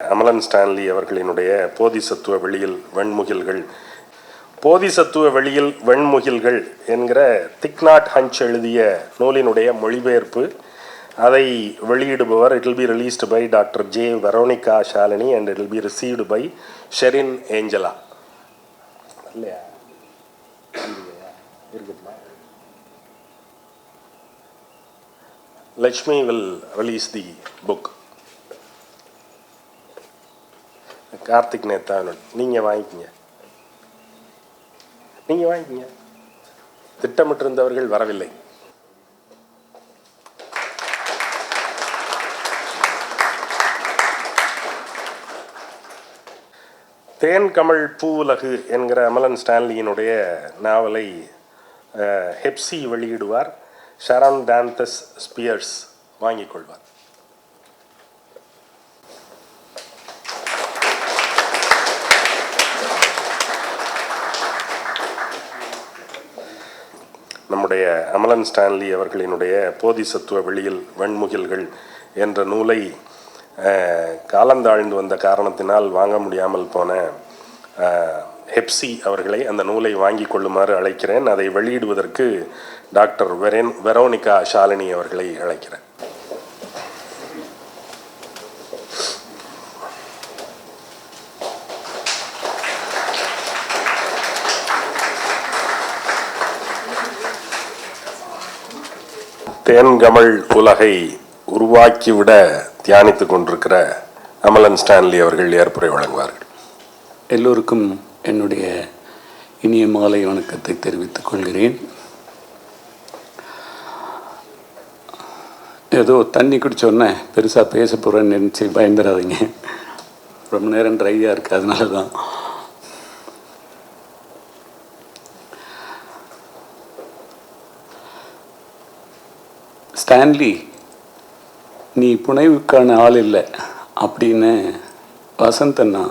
அமலன் Stanley அவர்களினுடைய போதிசத்துவ வெளியில் வெண்முகில்கள். போதிசத்துவ வெளியில் வெண்முகில்கள் என்கிற திக்நாட் ஹஞ்ச் எழுதிய நூலினுடைய மொழிபெயர்ப்பு. அதை வெளியிடுபவர் it will be released by doctor J Veronica Shalini and it will be received by Sherin Angela இல்லையா? இல்லையா? Lakshmi will release the book Karthik Nethanan நீங்கள் வாங்கிக்கங்க. நீங்கள் வாங்கிக்கங்க. திட்டமிட்டிருந்தவர்கள் வரவில்லை. தேன் கமல் பூவுலகு என்கிற அமலன் ஸ்டான்லியினுடைய நாவலை ஹெப்சி வெளியிடுவார். ஷரான் டான்தஸ் ஸ்பியர்ஸ் வாங்கிக் கொள்வார் நம்முடைய அமலன் ஸ்டான்லி அவர்களினுடைய போதிசத்துவ வெளியில் வெண்முகில்கள் என்ற நூலை காலந்தாழ்ந்து வந்த காரணத்தினால் வாங்க முடியாமல் போன ஹெப்சி அவர்களை அந்த நூலை வாங்கி கொள்ளுமாறு அழைக்கிறேன். அதை வெளியிடுவதற்கு டாக்டர் வெரென் வெரோனிகா ஷாலினி அவர்களை அழைக்கிறேன். தேன்கமழ் உலகை உருவாக்கிவிட தியானித்து கொண்டிருக்கிற அமலன் ஸ்டான்லி அவர்கள் ஏற்புரை வழங்குவார்கள். எல்லோருக்கும் என்னுடைய இனிய மாலை வணக்கத்தை தெரிவித்துக் கொள்கிறேன். ஏதோ தண்ணி குடிச்சோன்னே பெருசாக பேச போகிறேன்னு நினச்சி பயந்துடாதீங்க ரொம்ப நேரம் ட்ரையாக இருக்குது அதனால தான் ஸ்டான்லி நீ புனைவுக்கான ஆள் இல்லை அப்படின்னு வசந்த் அண்ணா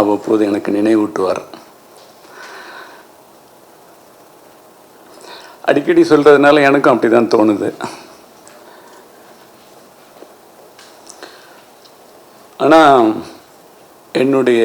அவ்வப்போது எனக்கு நினைவூட்டுவார். அடிக்கடி சொல்கிறதுனால எனக்கும் அப்படி தான் தோணுது. ஆனால் என்னுடைய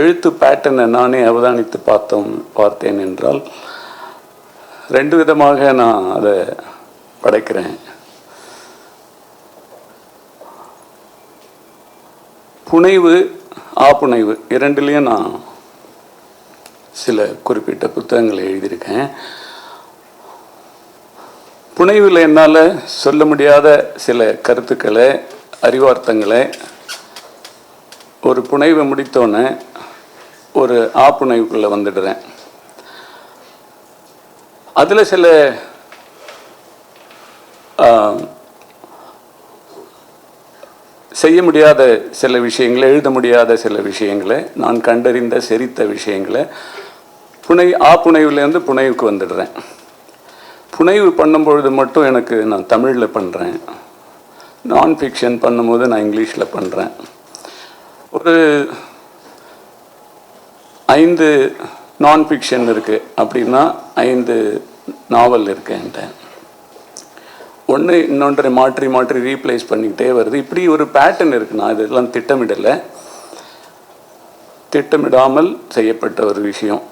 எழுத்து பேட்டர்னை நானே அவதானித்து பார்த்தோம் பார்த்தேன் என்றால் ரெண்டு விதமாக நான் அதை படைக்கிறேன். புனைவு ஆப்புனைவு இரண்டுலேயும் நான் சில குறிப்பிட்ட புத்தகங்களை எழுதியிருக்கேன். புனைவில் என்னால் சொல்ல முடியாத சில கருத்துக்களை அறிவார்த்தங்களை ஒரு புனைவை முடித்தோன்னே ஒரு ஆப்புனைவுக்குள்ளே வந்துடுறேன். அதில் சில செய்ய முடியாத சில விஷயங்களை எழுத முடியாத சில விஷயங்களை நான் கண்டறிந்த செரித்த விஷயங்களை புனை ஆ புனைவுலேருந்து புனைவுக்கு வந்துடுறேன். புனைவு பண்ணும்பொழுது மட்டும் எனக்கு நான் தமிழில் பண்ணுறேன் நான் ஃபிக்ஷன் பண்ணும்போது நான் இங்கிலீஷில் பண்ணுறேன் ஒரு ஐந்து நான் ஃபிக்ஷன் இருக்குது அப்படின்னா ஐந்து நாவல் இருக்கு என்கிட்ட. ஒன்று இன்னொன்றை மாற்றி மாற்றி ரீப்ளேஸ் பண்ணிக்கிட்டே வருது. இப்படி ஒரு பேட்டர்ன் இருக்குது நான் இதெல்லாம் திட்டமிடலை. திட்டமிடாமல் செய்யப்பட்ட ஒரு விஷயம்.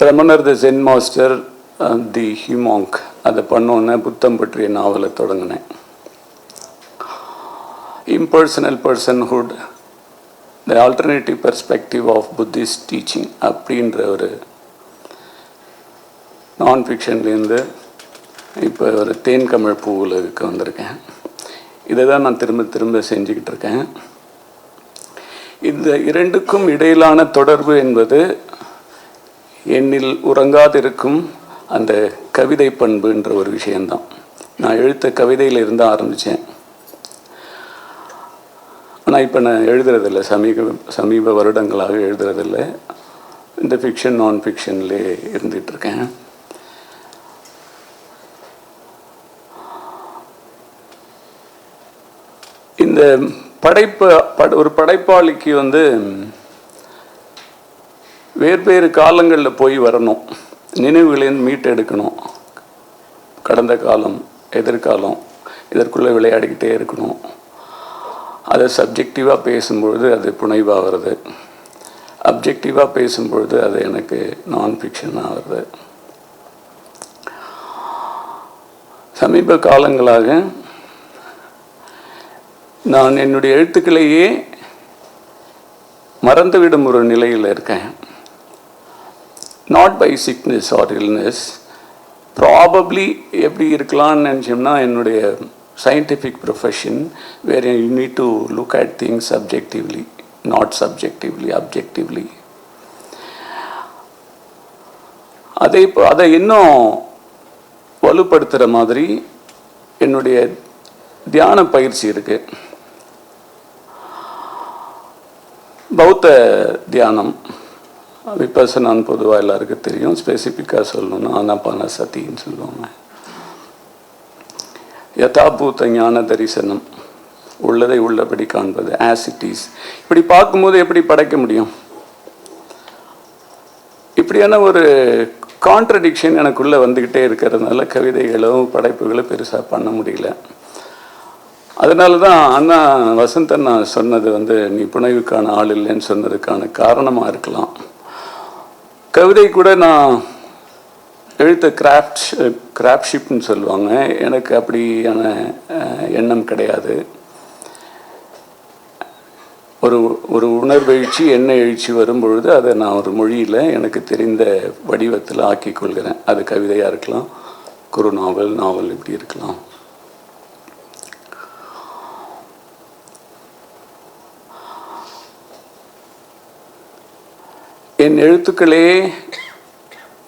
பிரமணர் த ஜென் மாஸ்டர் தி ஹிமாங்க் அதை பண்ணோன்னே புத்தம் பற்றிய நாவலை தொடங்கினேன். Impersonal personhood the alternative perspective of Buddhist teaching அப்படின்ற ஒரு நான் ஃபிக்ஷன்லேருந்து இப்போ ஒரு தேன் கமிழ் பூவுலகுக்கு வந்திருக்கேன். இதை தான் நான் திரும்ப திரும்ப செஞ்சுக்கிட்டு இருக்கேன் இந்த இரண்டுக்கும் இடையிலான தொடர்பு என்பது என்னில் உறங்காதிருக்கும் அந்த கவிதை பண்புன்ற ஒரு விஷயந்தான் நான் எழுத்த கவிதையில் இருந்து ஆரம்பித்தேன் ஆனால் இப்போ நான் எழுதுறதில்லை. சமீப சமீப வருடங்களாக எழுதுறதில்லை. இந்த ஃபிக்ஷன் நான் ஃபிக்ஷன்லேயே இருந்துகிட்ருக்கேன் இந்த படைப்பு பட ஒரு படைப்பாளிக்கு வந்து வேறு காலங்களில் போய் வரணும். நினைவுகளையும் மீட்டெடுக்கணும் கடந்த காலம் எதிர்காலம் இதற்குள்ளே விளையாடிக்கிட்டே இருக்கணும். அதை சப்ஜெக்டிவாக பேசும்பொழுது அது புனைவாக வருது அப்ஜெக்டிவாக பேசும்பொழுது அது எனக்கு நான் ஃபிக்ஷன் ஆகிறது. சமீப காலங்களாக நான் என்னுடைய எழுத்துக்களையே மறந்துவிடும் ஒரு நிலையில் இருக்கேன். Not by sickness or illness probably எப்படி இருக்கலாம்னு நினச்சோம்னா என்னுடைய scientific profession where you need to look at things subjectively not subjectively objectively அதை இப்போ அதை இன்னும் வலுப்படுத்துகிற மாதிரி என்னுடைய தியான பயிற்சி இருக்குது மூத்த தியானம் விபசனான்னு பொதுவாக எல்லாருக்கும் தெரியும். ஸ்பெசிஃபிக்காக சொல்லணும்னா ஆனாபான சத்தின்னு சொல்லுவாங்க. யதாபூத்த ஞான தரிசனம் உள்ளதை உள்ளபடி காண்பது ஆசிட்டிஸ் இப்படி பார்க்கும்போது எப்படி படைக்க முடியும்? இப்படியான ஒரு கான்ட்ரடிக்ஷன் எனக்குள்ளே வந்துக்கிட்டே இருக்கிறதுனால கவிதைகளும் படைப்புகளும் பெருசாக பண்ண முடியல. அதனால தான் அண்ணா வசந்தன் நான் சொன்னது வந்து நீ புனைவுக்கான ஆள் இல்லைன்னு சொன்னதுக்கான காரணமாக இருக்கலாம். கவிதை கூட நான் எழுத்த கிராஃப்ட் கிராஃப்ட்ஷிப்னு சொல்லுவாங்க. எனக்கு அப்படியான எண்ணம் கிடையாது. ஒரு ஒரு உணர்வெழுச்சி என்ன எழுச்சி வரும்பொழுது அதை நான் ஒரு மொழியில் எனக்கு தெரிந்த வடிவத்தில் ஆக்கிக் கொள்கிறேன். அது கவிதையாக இருக்கலாம் குறு நாவல் நாவல் இப்படி இருக்கலாம். என் எழுத்துக்களே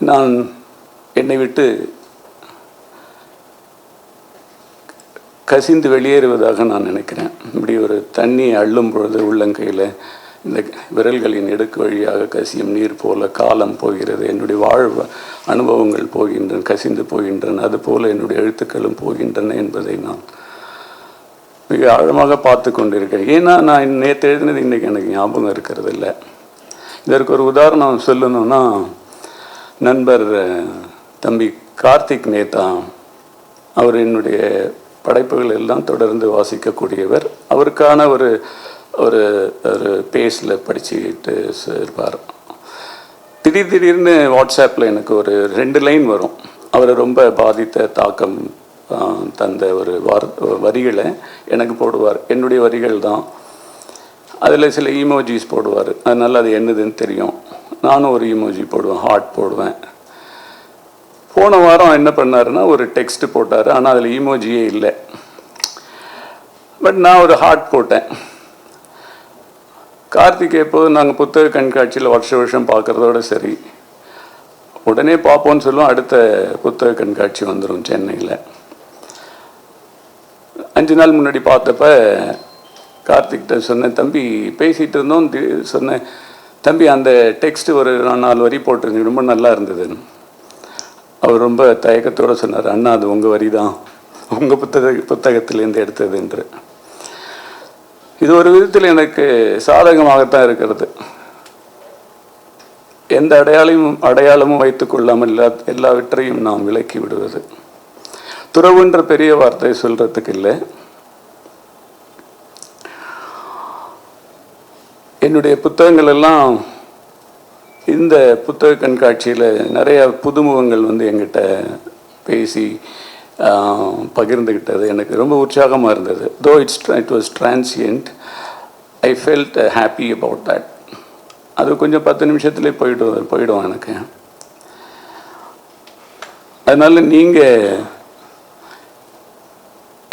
நான் என்னை விட்டு கசிந்து வெளியேறுவதாக நான் நினைக்கிறேன். இப்படி ஒரு தண்ணி அள்ளும் பொழுது உள்ளங்கையில் இந்த விரல்களின் எடுக்கு வழியாக கசியும் நீர் போல காலம் போகிறது என்னுடைய வாழ்வு அனுபவங்கள் போகின்றன கசிந்து போகின்றன அதுபோல என்னுடைய எழுத்துக்களும் போகின்றன என்பதை நான் மிக ஆழமாக பார்த்து கொண்டிருக்கிறேன். ஏன்னா நான் நேற்று எழுதினது இன்றைக்கி எனக்கு ஞாபகம் இருக்கிறது இல்லை இதற்கு ஒரு உதாரணம் சொல்லணும்னா நண்பர் தம்பி கார்த்திக் நேதா அவர் என்னுடைய படைப்புகள் எல்லாம் தொடர்ந்து வாசிக்கக்கூடியவர். அவருக்கான ஒரு ஒரு ஒரு பேஸில் படிச்சுக்கிட்டு இருப்பார் திடீர் திடீர்னு வாட்ஸ்அப்பில் எனக்கு ஒரு ரெண்டு லைன் வரும். அவரை ரொம்ப பாதித்த தாக்கம் தந்த ஒரு வார் வரிகளை எனக்கு போடுவார். என்னுடைய வரிகள் தான். அதில் சில இமோஜிஸ் போடுவார். அதனால் அது என்னதுன்னு தெரியும். நானும் ஒரு இமோஜி போடுவேன் ஹார்ட் போடுவேன். போன வாரம் என்ன பண்ணாருன்னா ஒரு டெக்ஸ்ட் போட்டார். ஆனால் அதில் இமோஜியே இல்லை. பட் நான் ஒரு ஹார்ட் போட்டேன். கார்த்திக் எப்போது நாங்கள் புத்தக கண்காட்சியில் வருஷ வருஷம் பார்க்குறதோட சரி. உடனே பார்ப்போம்னு சொல்லுவோம் அடுத்த புத்தக கண்காட்சி வந்துடும் சென்னையில். அஞ்சு நாள் முன்னாடி பார்த்தப்ப கார்த்திக்கிட்ட சொன்னேன் தம்பி பேசிகிட்டு இருந்தோம் தி- சொன்னேன் தம்பி அந்த டெக்ஸ்ட் ஒரு நாலு வரி போட்டிருந்தேன் ரொம்ப நல்லா இருந்ததுன்னு. அவர் ரொம்ப தயக்கத்தோடு சொன்னார் அண்ணா அது உங்கள் வரி தான். உங்கள் புத்தக புத்தகத்திலேருந்து எடுத்தது என்று இது ஒரு விதத்தில் எனக்கு சாதகமாகத்தான் இருக்கிறது. எந்த அடையாளமும் அடையாளமும் வைத்துக் கொள்ளாமல் எல்லா எல்லாவற்றையும் நாம் விலக்கி விடுவது. துறவுன்ற பெரிய வார்த்தை சொல்கிறதுக்கு இல்லை. என்னுடைய புத்தகங்கள் எல்லாம் இந்த புத்தக கண்காட்சியில் நிறைய புதுமுகங்கள் வந்து எங்கிட்ட பேசி பகிர்ந்துக்கிட்டது எனக்கு ரொம்ப உற்சாகமாக இருந்தது. Though it's it was transient I felt happy about that அது கொஞ்சம் பத்து நிமிஷத்துலேயே போயிடும் போயிடும் எனக்கு. அதனால் நீங்கள்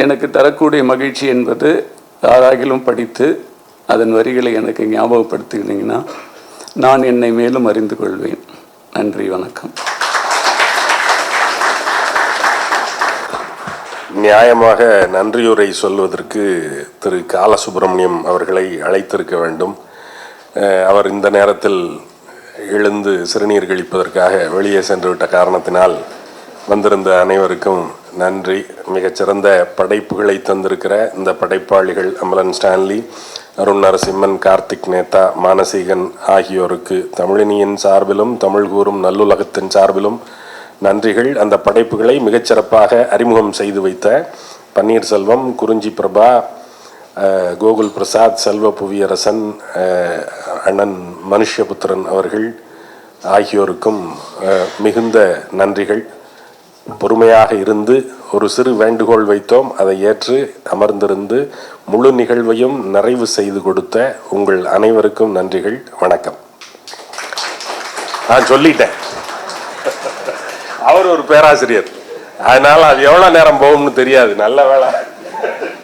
எனக்கு தரக்கூடிய மகிழ்ச்சி என்பது யாராகிலும் படித்து அதன் வரிகளை எனக்கு ஞாபகப்படுத்துகிறீங்கன்னா நான் என்னை மேலும் அறிந்து கொள்வேன். நன்றி வணக்கம். நியாயமாக நன்றியுரை சொல்வதற்கு திரு காலசுப்பிரமணியம் அவர்களை அழைத்திருக்க வேண்டும். அவர் இந்த நேரத்தில் எழுந்து சிறுநீர் கழிப்பதற்காக வெளியே சென்றுவிட்ட காரணத்தினால் வந்திருந்த அனைவருக்கும் நன்றி. மிகச்சிறந்த படைப்புகளை தந்திருக்கிற இந்த படைப்பாளிகள் அம்பலன் ஸ்டான்லி அருண் நரசிம்மன் கார்த்திக் நேதா மானசீகன் ஆகியோருக்கு தமிழினியின் சார்பிலும் தமிழ் கூறும் நல்லுலகத்தின் சார்பிலும் நன்றிகள். அந்த படைப்புகளை மிகச்சிறப்பாக அறிமுகம் செய்து வைத்த பன்னீர்செல்வம் குறிஞ்சி பிரபா கோகுல் பிரசாத் செல்வ புவியரசன் அண்ணன் மனுஷ்யபுத்திரன் அவர்கள் ஆகியோருக்கும் மிகுந்த நன்றிகள். பொறுமையாக இருந்து ஒரு சிறு வேண்டுகோள் வைத்தோம். அதை ஏற்று அமர்ந்திருந்து முழு நிகழ்வையும் நிறைவு செய்து கொடுத்த உங்கள் அனைவருக்கும் நன்றிகள் வணக்கம். நான் சொல்லிட்டேன். அவர் ஒரு பேராசிரியர். அதனால் அது எவ்வளோ நேரம் போகும்னு தெரியாது. நல்ல வேலை